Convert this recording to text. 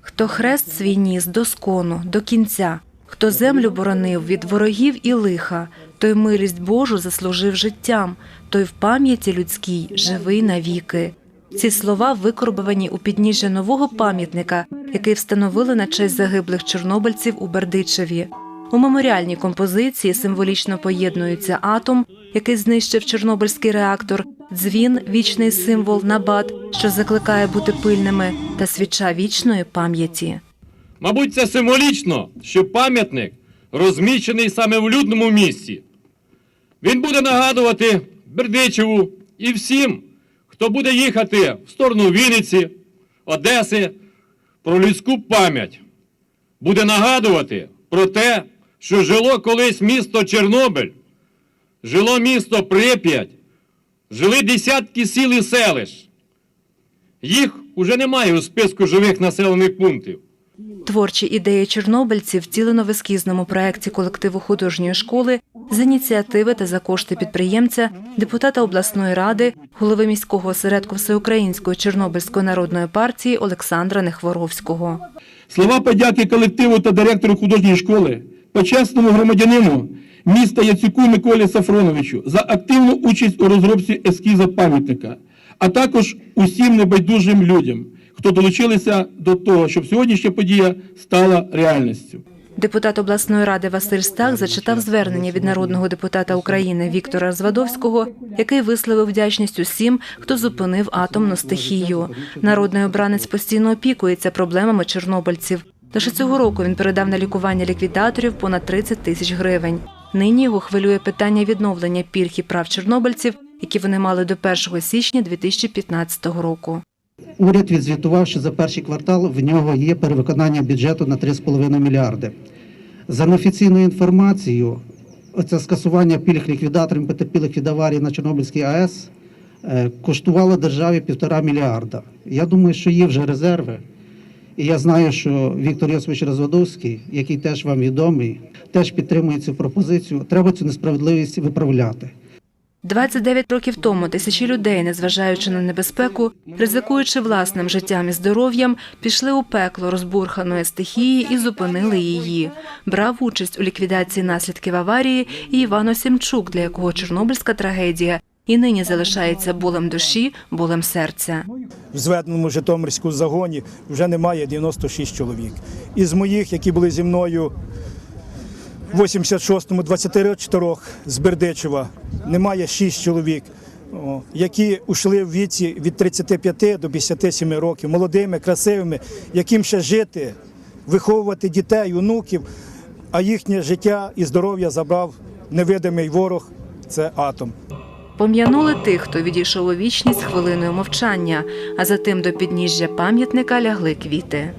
Хто хрест свій ніс до скону, до кінця, хто землю боронив від ворогів і лиха, той милість Божу заслужив життям, той в пам'яті людській живий навіки. Ці слова викорбовані у підніжжя нового пам'ятника, який встановили на честь загиблих чорнобильців у Бердичеві. У меморіальній композиції символічно поєднуються атом, який знищив Чорнобильський реактор, дзвін вічний символ набат, що закликає бути пильними, та свіча вічної пам'яті. Мабуть, це символічно, що пам'ятник розміщений саме в людному місці. Він буде нагадувати Бердичеву і всім, хто буде їхати в сторону Вінниці, Одеси, про людську пам'ять. Буде нагадувати про те, що жило колись місто Чорнобиль, жило місто Прип'ять, жили десятки сіл і селищ. Їх уже немає у списку живих населених пунктів. Творчі ідеї чорнобильців втілено в ескізному проєкті колективу художньої школи з ініціативи та за кошти підприємця, депутата обласної ради, голови міського осередку Всеукраїнської Чорнобильської народної партії Олександра Нехворовського. Слова подяки колективу та директору художньої школи, почесному громадянину міста Яцюку Миколі Сафроновичу за активну участь у розробці ескіза пам'ятника, а також усім небайдужим людям, хто долучилися до того, щоб сьогоднішня подія стала реальністю. Депутат обласної ради Василь Стах зачитав звернення від народного депутата України Віктора Звадовського, який висловив вдячність усім, хто зупинив атомну стихію. Народний обранець постійно опікується проблемами чорнобильців. Лише цього року він передав на лікування ліквідаторів понад 30 тисяч гривень. Нині його хвилює питання відновлення пільг і прав чорнобильців, які вони мали до 1 січня 2015 року. Уряд відзвітував, що за перший квартал в нього є перевиконання бюджету на 3,5 мільярди. За неофіційною інформацією, оце скасування пільг ліквідаторам потерпілих від аварії на Чорнобильській АЕС е, коштувало державі півтора мільярда. Я думаю, що є вже резерви. І я знаю, що Віктор Йосифович Розводовський, який теж вам відомий, теж підтримує цю пропозицію. Треба цю несправедливість виправляти. 29 років тому тисячі людей, незважаючи на небезпеку, ризикуючи власним життям і здоров'ям, пішли у пекло розбурханої стихії і зупинили її. Брав участь у ліквідації наслідків аварії і Іван Осімчук, для якого Чорнобильська трагедія і нині залишається болем душі, болем серця. в зведеному Житомирському загоні вже немає 96 чоловік. Із моїх, які були зі мною в 86-му, 24 з Бердичева, немає 6 чоловік, які ушли в віці від 35 до 57 років, молодими, красивими, яким ще жити, виховувати дітей, онуків, а їхнє життя і здоров'я забрав невидимий ворог це атом. Пом'янули тих, хто відійшов у вічність хвилиною мовчання, а затим до підніжжя пам'ятника лягли квіти.